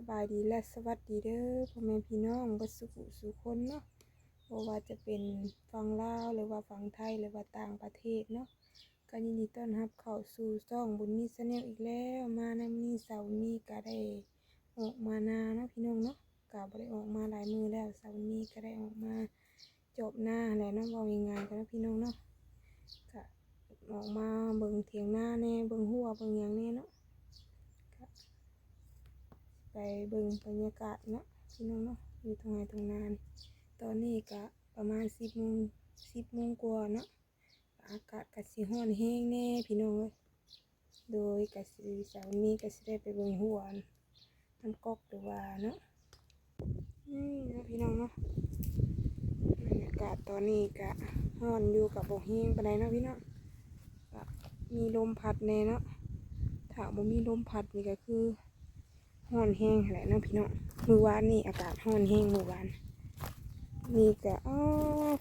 สบายดีและสวัสดีเด้อพ่อแม่พี่น้องเบัสุขุสุคนเนาะบ่ว่าจะเป็นฝั่งลาวหรือว่าฝั่งไทยหรือว่าต่างประเทศเนาะก็ยินดีต้อนรับเข้าสู่ช่องบุญมีชาแนลอีกแล้วมาในนี้เสาร์นี้ก็ได้ออกมานาเนาะพี่น้องเนาะก็บ่ได้ออกมาหลายมือแล้วเสาร์นี้ก็ได้ออกมาจบหน้าแหละเนาะเว้าง่ายๆกันเนาะพี่น้องเนาะก็ออกมาเบิ่งเถียงหน้าแน่เบิ่งหัวเบิ่งหยังแน่เนาะ เบิ่งบรรยากาศเนาะพี่น้องเนาะอยู่ตรงไหนตรงนั้นตอนนี้ก็ประมาณสิบโมงสิบโมงกว่าเนาะอากาศก็สิร้อนแห้งแน่พี่น้องเอ้ยโดยก็สิเสาร์นี้ก็สิได้ไปเบิ่งหัวน้ำก๊อกหรือว่าเนาะนี่นะพี่น้องเนาะบรรยากาศตอนนี้ก็ร้อนอยู่กับบ่แห้งปานใดเนาะพี่น้องก็มีลมพัดแน่เนาะถ้าบ่มีลมพัดนี่ก็คือ ห้อนแห้งแหละเนาะพี่น้องมือวานนี่อากาศห้อนแห้งมือวานนี่ก็อ้อ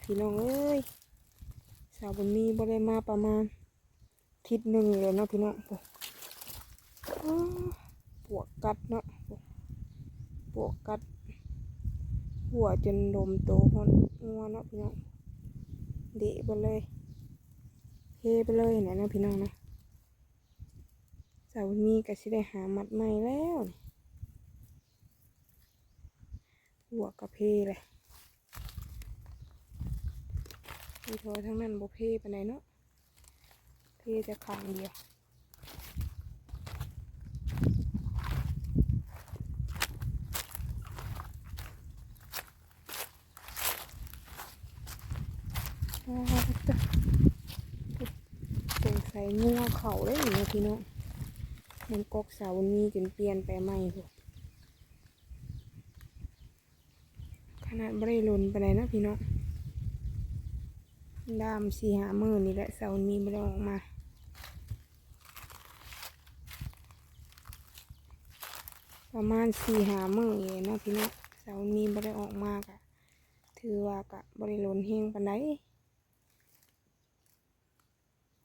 พี่น้องเอ้ยสาวบุญมีบ่ได้มาประมาณอาทิศหนึ่งเลยเนาะพี่น้องโอ้อ้อปวกกัดเนาะโอ้ปวกกัด หัวจนลมโตหอนงัวเนาะพี่น้องเดะไปเลยเฮไปเลยเนี่ยเนาะพี่น้องนะสาวบุญมีก็สิได้หามัดใหม่แล้วนี่ หัวกระเพเลยมีทรทั้งนั้นบ่เพไปไหนใดเนาะเพจะขางเดียวอ้าวจ้ะสงสัยงัวเขาเลยนะพี่น้องมันกกเสานี้จนเปลี่ยนไปใหม่พวก ขนาดบริลุนไปไหนนะพี่น้องดามสี่หามือนี่แหละเสาร์นี้ไม่ได้ออกมาประมาณสี่หามือเองเนาะพี่น้องเสาร์นี้ไม่ได้ออกมากอะถือว่ากะบริลุนเฮงปาน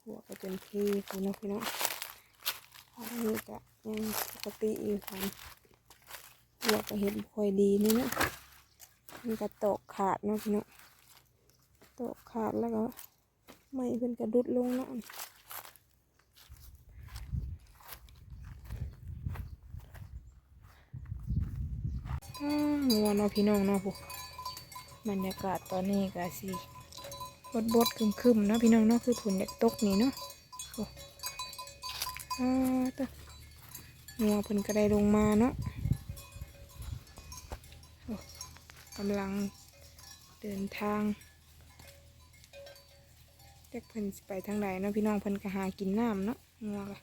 หัวก็จนทีพี่น้องพี่น้องอันนี้ก็ยังปกติอยู่ค่ะหัวก็เห็นค่อยดีนี่นะ มันก็ตกขาดเนาะพี่เนาะตกขาดแล้วก็ไม่เพิ่นกระดุดลงเนาะวงัวเนาะพี่น้องเนาะพวกบรรยากาศตอนนี้ก็สิบดบดคึมคึมๆเนาะพี่น้องเนาะคือฝนเด็กตกนี่เนาะโอ้อาตงัวเพิ่นก็ได้ลงมาเนาะ กำลังเดินทางแจ็คเพิ่นไปทางใดเนาะพี่น้องเพิ่นก็หากินน้ำเนาะงัวกะ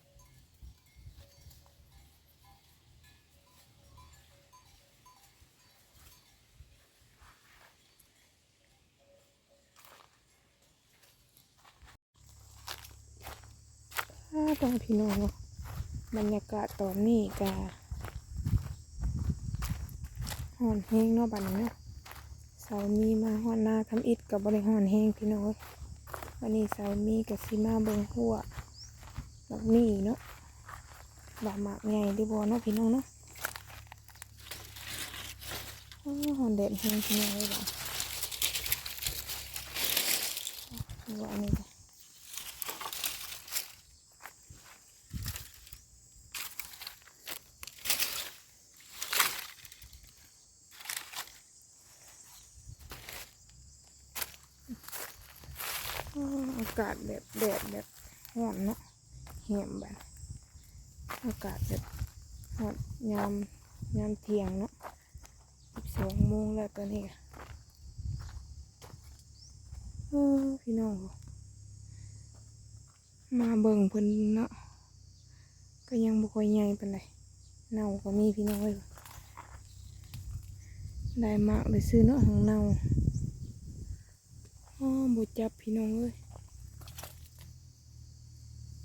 อ้าตอนพี่น้องบรรยากาศตอนนี้ก็ห่อนแห้งเนาะบัดนี้เนาะ สาวมีมาฮอนนาทำอิดกับบริหอนแห้งพี่น้อยวันนี้เสาวมีกับซีมาเบิงหัวแบบนี้เนาะบาหมากใหญ่ดีบอเนาะพี่น้องเนาะหอนแดดแห้งพี่น้องเลยบ่ดูอันนี้จ้ะอ้าวอากาศแบบแดดแบบร้อนเนาะแหมแบบอากาศแบบร้อนยามยามเที่ยงเนาะสิบสองโมงแล้วตอนนี้เออพี่น้องมาเบิ่งเพิ่นเนาะก็ยังบ่ค่อยใหญ่ปานใดเน่าก็มีพี่น้องเอ้ยได้มากเลยซื้อเนาะของเน่าอ๋อบ่จับพี่น้องเอ้ย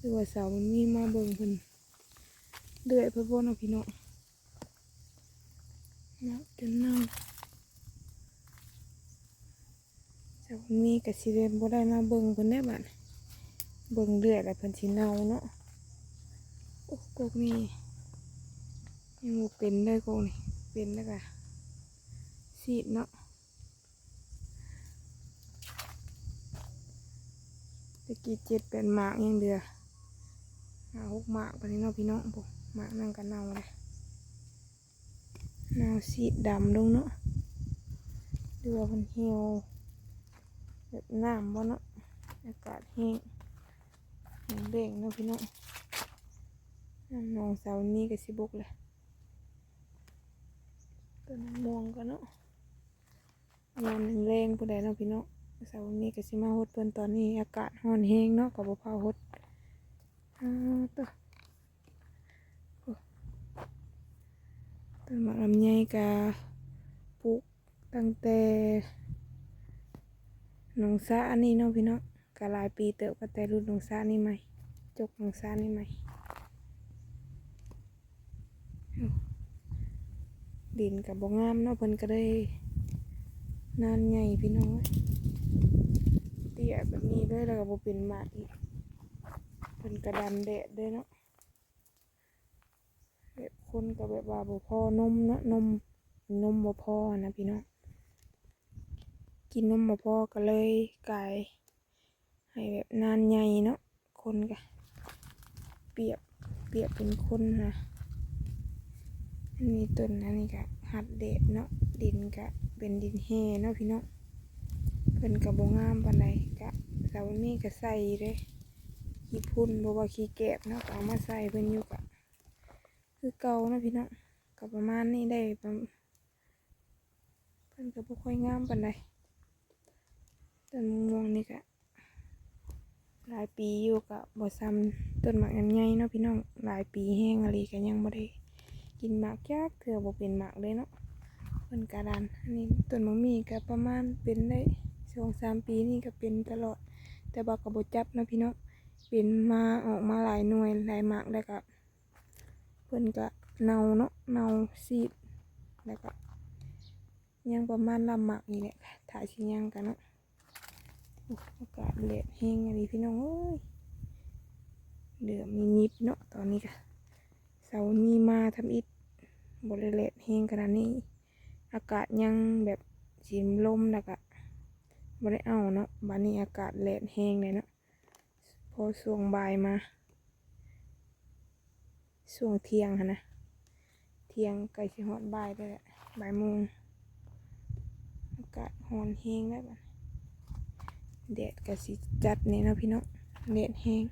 หรือว่าสาวมันมีมาเบิ่งเพิ่นเดือยเพิ่นบ่เนาพี่น้องนาะจนเน่าสาวมันมีก็สิได้บ่ได้มาเบิ่งเพิ่นได้บัดเบิ่งเลือดแล้วเพิ่นสิเน่าเนาะโอ้กกนี่ยังบ่เป็นเลยโกนี่เป็นแล้วก็ซีดเนาะตะกี้เจ็ดเป็นหมากยังเดือ หาหกหมากปนนี้เนาะพี่น้องปุ๊หมากนั่งกันเน่าเลยเน่าซีดำลงเนาะเดือมันเหี่ยวแบบน้ำบ่เนาะอากาศแห้งแห้งเบ่งเนาะพี่น้องน้ำนองเสานี้ก็สิบุกเลยต้นมะม่วงก็เนาะงานหนึ่งแรงผู้ใดเนาะพี่เนาะเสาร์นี้ก็สิมาฮดเพิ่นตอนนี้อากาศร้อนแห้งเนาะก็บ่พาฮด ตัวต้นมะลำไยก็ปลูกตั้งแต่หนองสาอันนี้เนาะพี่เนาะก็หลายปีเติบก็แต่รุ่นหนองสานี่ใหม่จกหนองสานี่ใหม่ดินกับบ่งามเนาะเพิ่นก็ได้นานใหญ่พี่น้องเอ้ยเตี้ยแบบนี้เลยแล้วก็บ่เป็นหมากอีก พิ่นก็ดันแดดด้วยเนาะแบบคนก็แบบว่าบ่พอนมเนาะนมนมบ่พอนะพี่น้องกินนมบ่พอก็เลยกลายให้แบบนานใหญ่เนาะคนก็เปียบเปียบเป็นคนนะอันนี้ต้นอันนี้ก็หัดเดดเนาะดินก็เป็นดินแห่เนาะพี่เนาะเพิ่นก็บ่งามปานใดก็เสานี้ก็ใส่เลย ขี้พุ่นบ่ว่าขี้แกบเนาะเอามาใส่เพิ่นอยู่ก็คือเก่าเนาะพี่เนาะก็ประมาณนี้ได้ประมาณเพิ่นก็บ่ค่อยงามปานใดต้นม่วงนี่ก็หลายปีอยู่ก็บ่ซ้ำต้นหมากอันใหญ่เนาะพี่น้องหลายปีแห้งอะไรก็ยังบ่ได้กินหมากยากเถื่อบ่เป็นหมากเลยเนาะเพิ่นกระดานอันนี้ต้นมะมี่ก็ประมาณเป็นได้สองสามปีนี่ก็เป็นตลอด แต่ว่าก็บ่จับเนาะพี่เนาะ เป็นมาออกมาหลายหน่วยหลายหมากแล้วก็เพิ่นก็เนาเนาะเนาซีดแล้วก็ยังประมาณลำหมากนี่แหละถ่ายสิยังกันเนาะอากาศแดดแห้งอะไรพี่น้องเอ้ยเดือมียิบเนาะตอนนี้ก็เสาร์นี้มาทำอิฐบริเลตแห้งขนาดนี้ อากาศยังแบบสีลมแล้วก็บริเอาเนาะบันนี้อากาศแลดแห้งเลยเนาะ พอช่วงบ่ายมาช่วงเที่ยงค่ะนะเที่ยงใกล้สิฮอดบ่ายได้แหละบ่ายโมงอากาศร้อนแห้งแล้วบัดแดดก็สิจัดเนี่ยนะพี่เนาะแดดแห้ง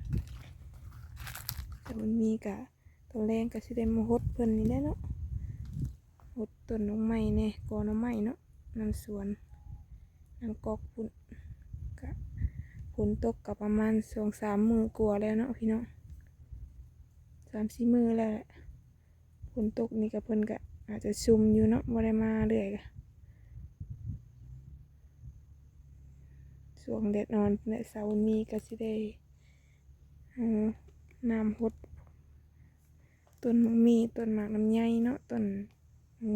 แต่มันมีกะตัวแรงก็สิได้มาหดเพิ่นนี่แหละเนาะหดต้นน้องไม้แน่กอน้องไม้เนาะน้ำสวนน้ำกอกพุ่น ฝนตกกับประมาณสองสามมือกลัวาแล้วเนาะพี่เนาะสามสี่มือแล้วแหละฝนตกนี่กับเพิ่นก็อาจจะซุ่มอยู่เนาะบ่ได้มาเรื่อยกะช่วงแดดนอนและเสาร์นี้ก็สิได้เอาน้ำหดต้นมะมีต้นหมากลำไยเนาะต้น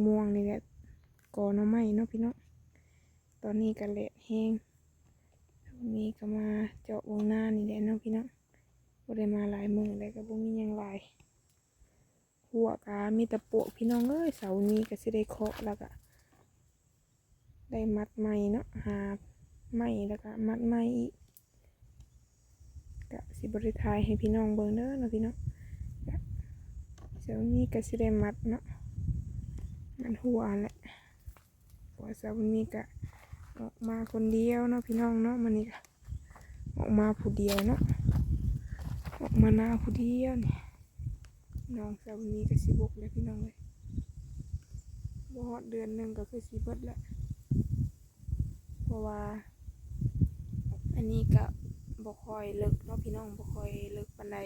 ม่วงนี่แหละกอหน่อไม้เนาะพี่เนาะตอนนี้ก็เละแห้ง วันนี้ก็มาเจาะวงหน้านี่แหละเนาะพี่เนาะบ่ได้มาหลายมือเลยก็บ่มีหยังหลายหัวกามีแต่ปวกพี่น้องเอ้ยเสานี้ก็สิได้เคาะแล้วก็ได้มัดไหมเนาะหาไหมแล้วก็มัดไหมอีกก็สิบริทายให้พี่น้องเบิ่งเด้อเนาะพี่เนาะเสานี้ก็สิได้มัดเนาะมันหัวแหละหัวเสานี้ก็ ออกมาคนเดียวเนาะพี่น้องเนาะมันนี่ออกมาผู้เดียวเนาะออกมาหน้าผู้เดียวนี่น้องเสาร์นี้ก็สิบกเลยพี่น้องเลยบอดเดือนหนึ่งก็คือสิเบิดแหละเพราะว่า อันนี้ก็บ่คอยเลิกเนาะพี่น้องบ่คอยเลิกปานใด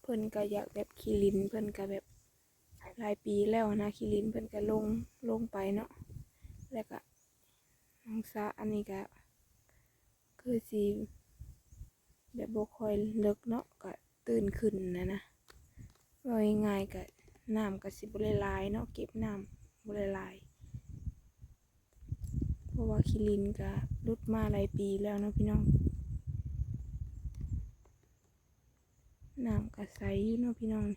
เพิ่นก็อยากแบบขี้ลินเพิ่นก็แบบหลายปีแล้วนะขี้ลินเพิ่นก็ลงลงไปเนาะแล้วก็ น้องสาอันนี้ก็คือสิแบบบ่ค่อยเลิกเนาะก็ตื่นขึ้นนะนะว่าง่ายๆก็น้ำก็สิบ่ได้หลายเนาะเก็บน้ำบ่ได้หลายเพราะว่าขี้ลินก็รุดมาหลายปีแล้วเนาะพี่น้องน้ำก็ใสอยู่เนาะพี่น้องนี่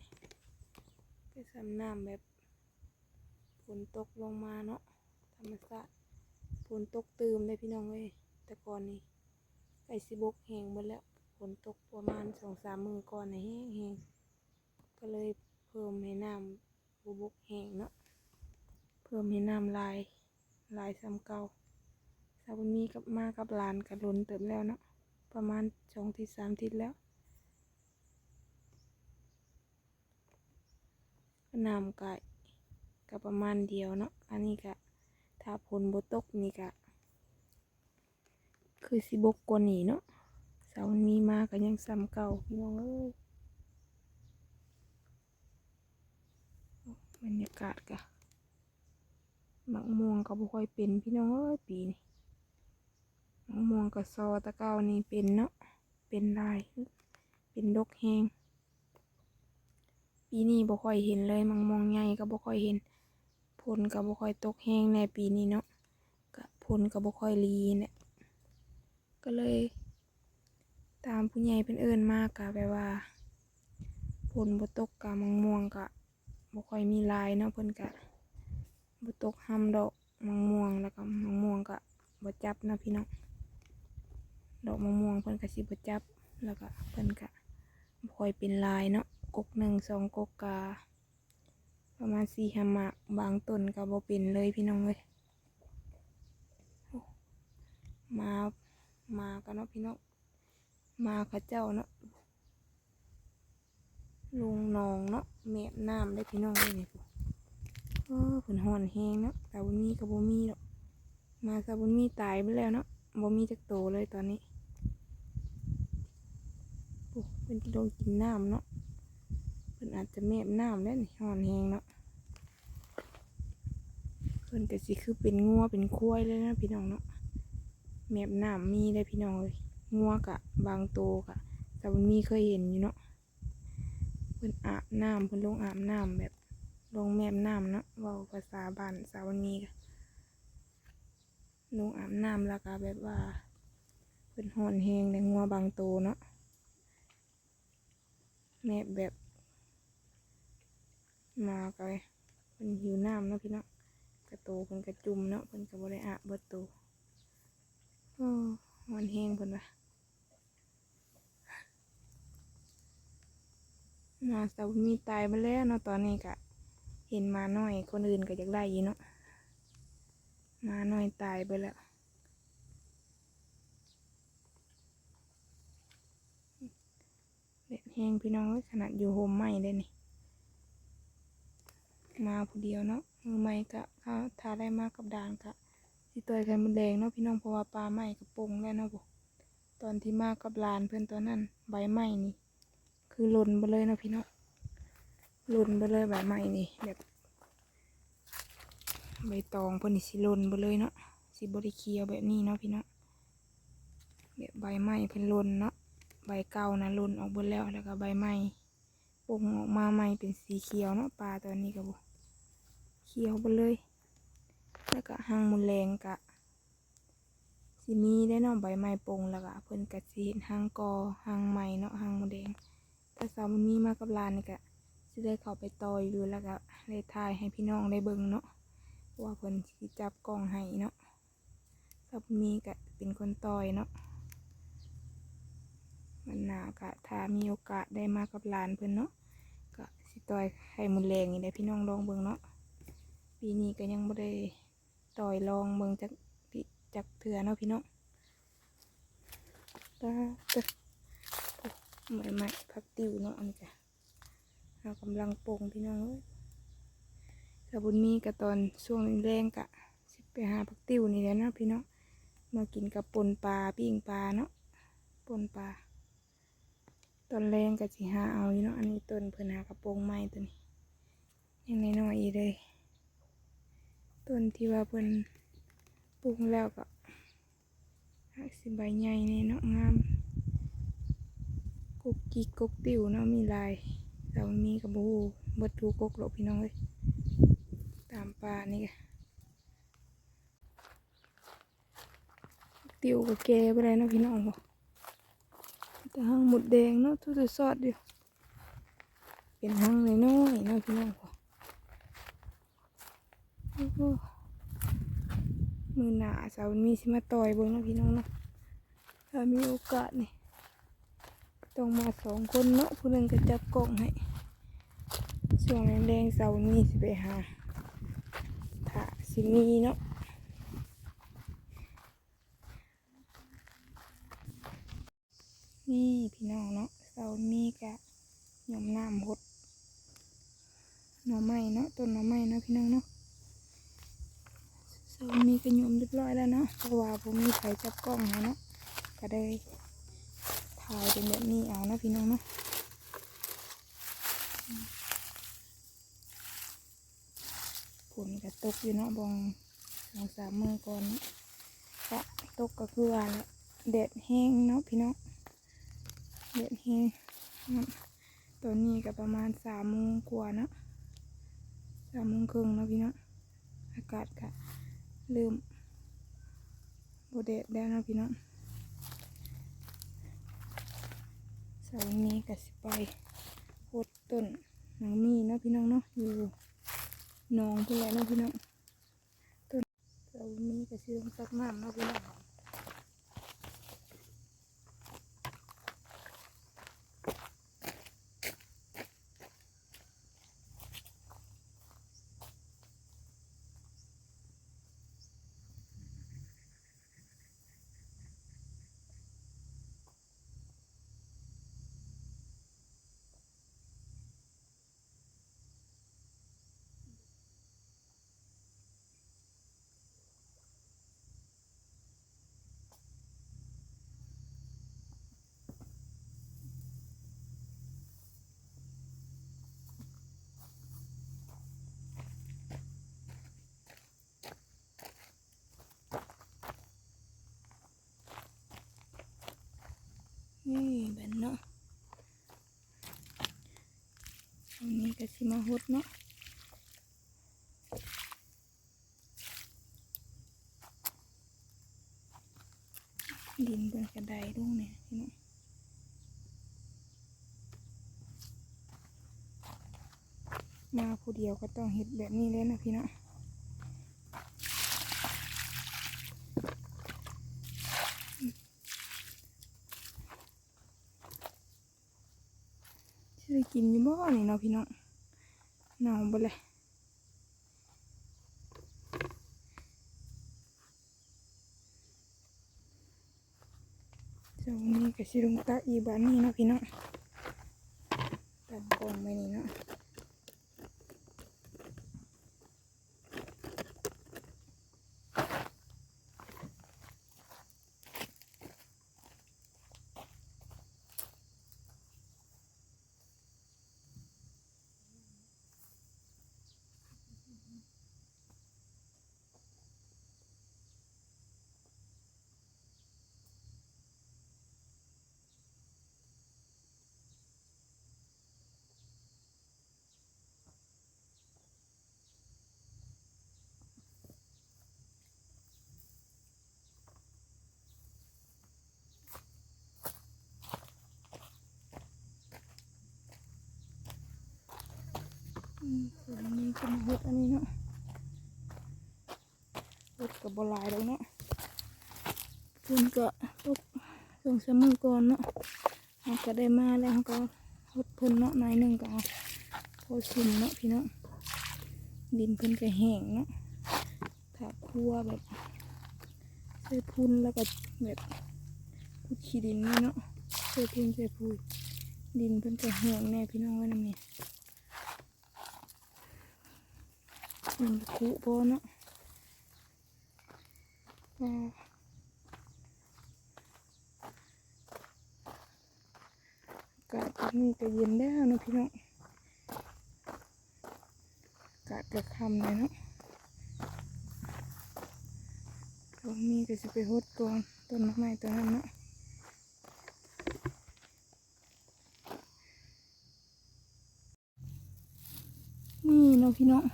ก็สำน้ำแบบฝนตกลงมาเนาะธรรมชาติ ฝนตกตืมเลยพี่น้องเอ้ยแต่ก่อนนี่ไก่สิบกแหงหมดแล้วฝนตกประมาณสองสามมือก่อนนะแห้งแหงก็เลยเพิ่มให้น้ำบุบกแหงเนาะเพิ่มให้น้ำลายลายซ้ำเก่าสาวบุญมีกับมากับลานกับล้นเติมแล้วเนาะประมาณสองทิศสามทิศแล้วก็น้ำไก็ก็ประมาณเดียวเนาะอันนี้ก็ ถ้าผลบตกนี่ก็คือสิบกกว่านี้เนาะเสาร์นี้มาก็ยังซ้ำเก่าพี่น้องเอ้ยบรรยากาศก็หมักม่วงก็บ่ค่อยเป็นพี่น้องเอ้ยปีนี้มักม่วงกับซอตะเก้านี่เป็นเนาะเป็นลาย เป็นดกแหงปีนี้บ่ค่อยเห็นเลยมังมองใหญ่ก็บ่ค่อยเห็น ผลก็บ่ค่อยตกแห้งในปีนี้เนาะก็ผลก็บ่ค่อยรีเนี่ยก็เลย ตามผู้ใหญ่เพิ่นเอิ้นมากก็แบบว่าผลบ่ตกกะมังม่วงก็บ่ค่อยมีลายเนาะเพิ่นก็บ่ตกห้ํดอกมังม่วงแล้วก็มังม่วงก็บ่จับนะพี่น้องดอกมังม่วงเพิ่นก็สิบ่จับแล้วก็เพิ่นก็บ่ค่อยเป็นลายเนาะกกหนึ่งสองกกกา ประมาณสี่หามากบางต้นก็บ่เป็นเลยพี่น้องเลยมามากันเนาะพี่น้องมาข้าเจ้าเนาะลงนองเนาะแม่น้ำได้พี่น้องเลยนี่ปุ๊โอ้ฝนหอนแห้งเนาะแต่บุญมีกับบ่มีดอกมาซาบุญมีตายไปแล้วเนาะบ่มีจักโตเลยตอนนี้โอ้เป็นกิโลกินน้ำเนาะ เพิ่นอาจจะแมบน้ำได้วนี่หอนแหงเนาะเพิ่นก็สิคือเป็นงัวเป็นควายเลยนะพี่น้องเนาะแมบน้ำมีได้พี่น้องเลยงัวกะบางโตกะแต่มันมีเคยเห็นอยู่เนาะเพิ่นอาบน้ำเพิ่นลงอาบน้ำแบบลงแมบน้ำเนาะว้าภาษาบ้านสาววันนี้กะลงอาบน้ำแล้วก็แบบว่าเพิ่นหอนแหงในงัวบางโตเนาะแม่บแบบ มาก็เลยเพิ่นหิวน้ำเนาะพี่เนาะกระโตเพิ่นกระจุ่มเนาะเพิ่นก็บ่ได้อาบเบิดโตโอ้มันแห้งเพิ่นว่ามาสาวมีตายไปแล้วเนาะตอนนี้ก็เห็นมาหน้อยคนอื่นก็อยากได้ยู่เนาะมาหน้อยตายไปแล้วเด็ดแห้งพี่น้องขนาดอยู่โฮมใหม่ได้นี่ มาผู้เดียวเนาะมือใหม่กะถ้าถ้าได้มากกับดานกะสิต่อยไข่มดแดงเนาะพี่น้องเพราะว่าปลาใหม่กับปงแล้วเนาะบ่ตอนที่มากับลานเพื่อนตอนนั้นใบใหม่นี่ คือหล่นไปเลยเนาะพี่น้องหล่นไปเลยใบใหม่นี่แบบใบตองเพิ่นนี่สิหล่นไปเลยเนาะสิบริเคียวแบบนี้เนาะพี่น้องแบบใบใหม่เพิ่นหล่นเนาะใบเก่านะหล่นออกหมดแล้วแล้วก็ใบใหม่ปงออกมาใหม่เป็นสีเขียวเนาะปลาตัวนี้ก็บ่ เขียวไปเลย แล้วก็หางมุนแรงกะสิมีได้นาะใบไม้ปงแล้วก็เพิ่นกะสิเห็นหางกอหางไม้เนาะหางมุนแดงถ้าสาวมันมีมากับหลานนี่กะสิได้เข้าไปต่อยอยู่แล้วก็ได้ถ่ายให้พี่น้องได้เบิ่งเนาะว่าเพิ่นสิจับกล้องให้เนาะสาวมีกะเป็นคนต่อยเนาะมันหนากะถ้ามีโอกาสได้มากับหลานเพิ่นเนาะก็สิต่อยไข่มุนแรงนี่ได้พี่น้องลองเบิ่งเนาะ ปีนี้ก็ยังบ่ได้ต่อยลองเบิ่งจักจักเถื่อเนาะพี่น้องตาเตะใหม่ใหม่พักติวเนาะอันนี้จ้ะเรากำลังปงพี่น้องเอ้ยสบุญมีกับตอนช่วงแรงกะสิไปหาพักติวนี่แหละเนาะพี่น้องมากินกับปนปลาปิ้งปลาเนาะปนปลาตอนแรงก็สิหาเอาเนาะอันนี้ต้นเพิ่นหากระโปรงไม้ตัวนี้ยังน้อยๆอีกเลย ต้นที่ว่าเพิ่นปลูกแล้วก็หักสิใบใหญ่นี่เนาะงามกุกกิกกุกติวเนาะมีลายแต่มันมีกระบูบดทูกกหรอกพี่น้องเอ้ยตามป่านี่กะติวกับแกไปเลยเนาะพี่น้องบ่แต่หางหมดแดงเนาะทุกตัวซอดอยู่เป็นหางเลยน้อยเนาะพี่น้องพ่อโอ้ มือหนาสาร์นี้สิมาต่อยเบิ่งเนาะพี่น้องเนาะถ้ามีโอกาสนี่ต้องมาสองคนเนาะผู้หนึ่งก็จับกล้องให้ช่วงแรงๆสาร์นี้สิไปหาถ้าสิมีเนาะนี่พี่น้องเนาะเสาร์นี้กะยอมน้ำหดหน่อไม้เนาะต้นหน่อไม้เนาะพี่น้องเนาะ สวัสดีก็โยมเรียบร้อยแล้วเนาะเพราะว่าผมมีไฟจับกล้องให้เนาะก็ได้ถ่ายเป็นแบบนี้เอานะพี่น้องเนาะฝนก็ตกอยู่เนาะบองสองสามมือก่อนเนาะก็ตกก็คือว่าแหละแดดแห้งเนาะพี่น้องแดดแห้งตอนนี้ก็ประมาณสามโมงกว่าเนาะสามโมงครึ่งเนาะพี่น้องอากาศก็ เริ่มโบเดดแล้วนะพี่น้องเสาร์นี้ก็สิไปโคดต้นหนังมีนะพี่น้องเนาะอยู่น้องเพื่อนแหละเนะพี่น้องต้นเสาร์นี้ก็สิลงตักน้ำนาะพี่น้องนี่ แบนเนาะอันนี้ก็สิมาหดเนาะดินบนกระไดลงเนี่ยพี่น้องมาผู้เดียวก็ต้องเห็ดแบบนี้เลยนะพี่เนาะ จะได้กินอยู่บ่นี่เนาะพี่น้องหนาวบ่เลยจ้านี้ก็สิลงตาอีบ้านนี่เนาะพี่น้องตักกองไปนี่เนาะ ส่วนนี้ก็มาเฮ็ดอันนี้เนาะเฮ็ดกับบลายแล้วเนาะเพิ่นก็ตกส่งสมือก่อนเนาะเราก็ได้มาแล้วเราก็ฮดพ่นเนาะน่อยหนึ่งก็เอาพอชิมเนาะพี่เนาะดินเพิ่นก็แห้งเนาะถ้าคั่วแบบใส่พุนแล้วก็แบบพุดขี้ดินนี่เนาะใส่พุนใส่พุยดินเพิ่นก็แห้งแน่พี่น้องไว้นำนี่ มันคุโบเนาะอากาศตอนนี้ก็เย็นแล้วนะพี่น้องอากาศก็ค่ำเลยเนาะตรงนี้ก็จะไปหดก่อนต้นไม้ต้นนั้นเนาะนี่เนาะพี่น้อง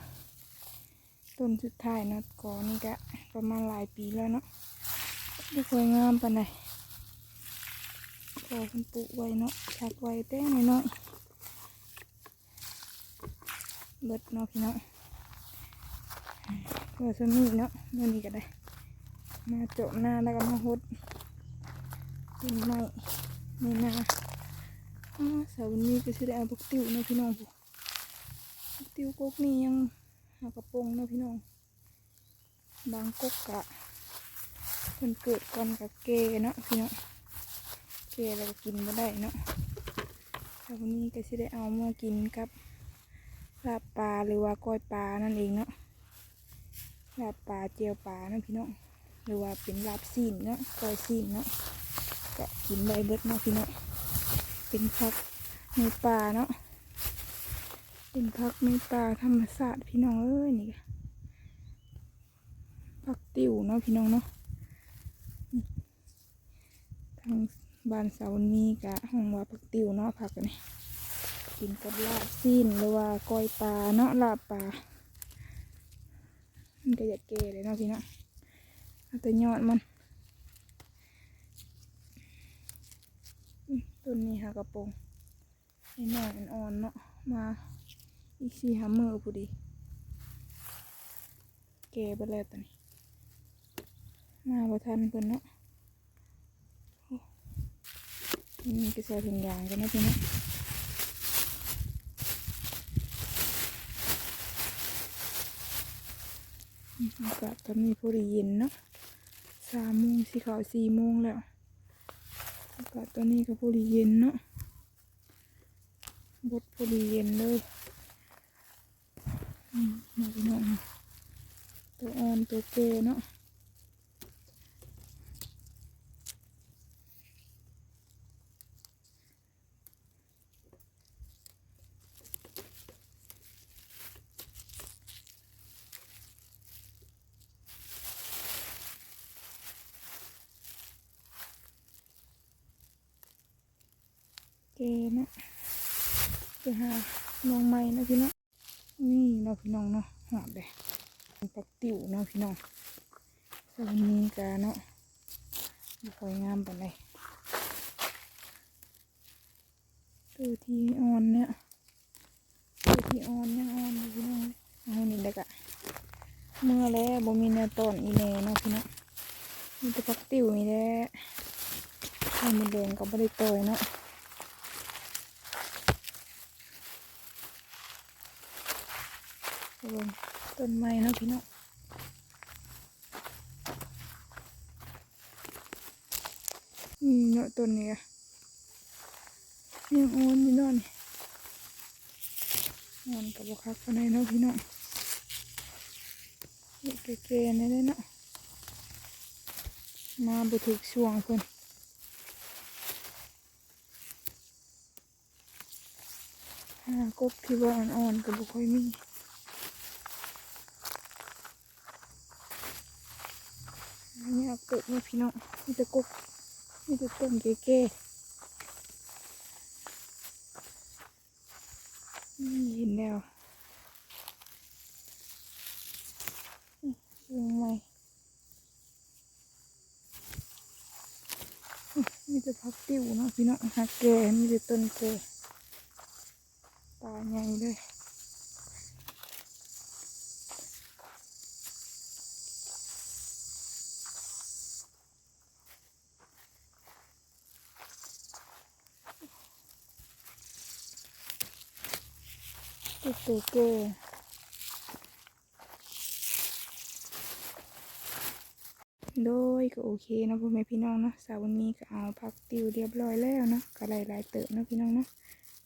ต้นสุดท้ายเนาะก่อนี่ก็ประมาณหลายปีแล้วเนาะดูสวยงามปานใดก่อเพิ่นปลูกไว้เนาะชักไว้แต่น้อยเบิดเนาะพี่น้องเพิ่ว่าสมีเนาะมื่อนี้ก็ได้ มาโจมหน้าแล้วก็มาหดต้นไม้ในนาสาร์นี้ก็สิได้เอาพวกติวเนาะพี่น้องพวกพวกติวกกนี่ยัง หากระโปรงเนาะพี่น้อง บางกกกะเพิ่นเกิดก่อนกับเกเนาะพี่น้องเกแล้วก็กินมาได้เนาะเสาร์นี้ก็สิได้เอามากินกับลาบปลาหรือว่าก้อยปลานั่นเองเนาะลาบปลาเจียวปลานะพี่น้องหรือว่าเป็นลาบซีนเนาะก้อยซีนเนาะก็กินได้เบิดเนาะพี่เนาะเป็นผักในป่าเนาะ เป็นผักในป่าธรรมศาสตร์พี่น้องเอ้ยนี่ก็ผักติ๋วเนาะพี่น้องเนาะทางบ้านเสามีกะห้องว่าผักติ๋วเนาะผักอันนี้กินกับลาบซีนหรือว่าก้อยปลาเนาะลาบปลามันก็อยากเกเลยเนาะพี่เนาะเอาแต่ยอดมันต้นนี้หากระโปรงไอ้หน่อยมันอ่อนเนาะมา อีกสี่หามือพอดีแก่ไปแล้วตอนนี้มาบ่ทันเพิ่นเนาะโอ้นี่ก็ใส่ถุงยางกันนะพี่นาะอือากาศก็มีพอดีเย็นเนาะสามโมงสี่ขาวสี่โมงแล้วอากาศตอนนี้ก็พอดีเย็นเนาะบดพอดีเย็นเลย มาพี่น้องตัวอ่อนตัวเกเนาะเกเนาะไปหาน้องใหม่เนาะพี่น้องนี่เนาะ พี่น้องเนาะหอดเลยปักติ๋วเนาะพี่น้องสวันนี้กาเนาะบ่ค่อยงามปานใดตัวที่อ่อนเนี่ยตัวที่อ่อนยังอ่อนอยู่พี่น้องเอานี่เด็กอะเมื่อแล้วบ่มีแนวต้นอีแน่เนาะพี่น้องมีแต่ปักติ๋วนี่แหละไข่มดแดงก็บ่ได้ต่อยเนาะ เบิ่งต้นไม้เนาะพี่น้องนี่เนาะต้นนี้อะยังอ่อนอยู่นาะนี่อ่อนกับบุคักปานใดเนาะพี่น้องเกแก่ๆนี่เลยเนาะมาบุถึกช่วงเพิ่นหากบที่ว่าอ่อนๆกับบุค่อยมี อันนี้เอาพี่น้องมีแต่กบมีแต่ต้นเก๋ๆนี่เห็นแล้วยังไงมีแต่พักติวเนาะพี่น้องหักแก่มีแต่ต้นแก่ตาใหญ่เลย ตัวเก๋ๆโดยก็โอเคนะพ่อแม่พี่น้องเนาะสาววันนี้ก็เอาพักติวเรียบร้อยแล้วเนาะก็หลายๆเติบเนาะพี่น้องเนาะ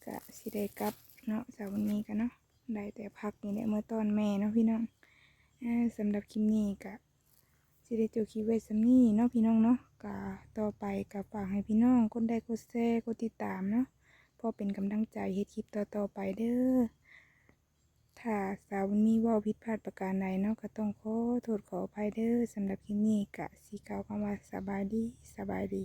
ก็สิได้กลับเนาะสาววันนี้กันเนาะได้แต่พักนี่แหละเมื่อตอนแม่เนาะพี่น้องอ่าสำหรับคลิปนี้ก็สิได้จบคลิปไว้สำนี้เนาะพี่น้องเนาะก็ต่อไปก็ฝากให้พี่น้องกดได้กดแชร์กดติดตามเนาะพ่อเป็นกำลังใจเฮ็ดคลิปต่อๆไปเด้อ ถ้าสาวมีว่าผิดพลาดประการใดเนาะก็ต้องขอโทษขออภัยเด้อสำหรับคลิปนี้กะสีเกาคำว่าสบายดีสบายดี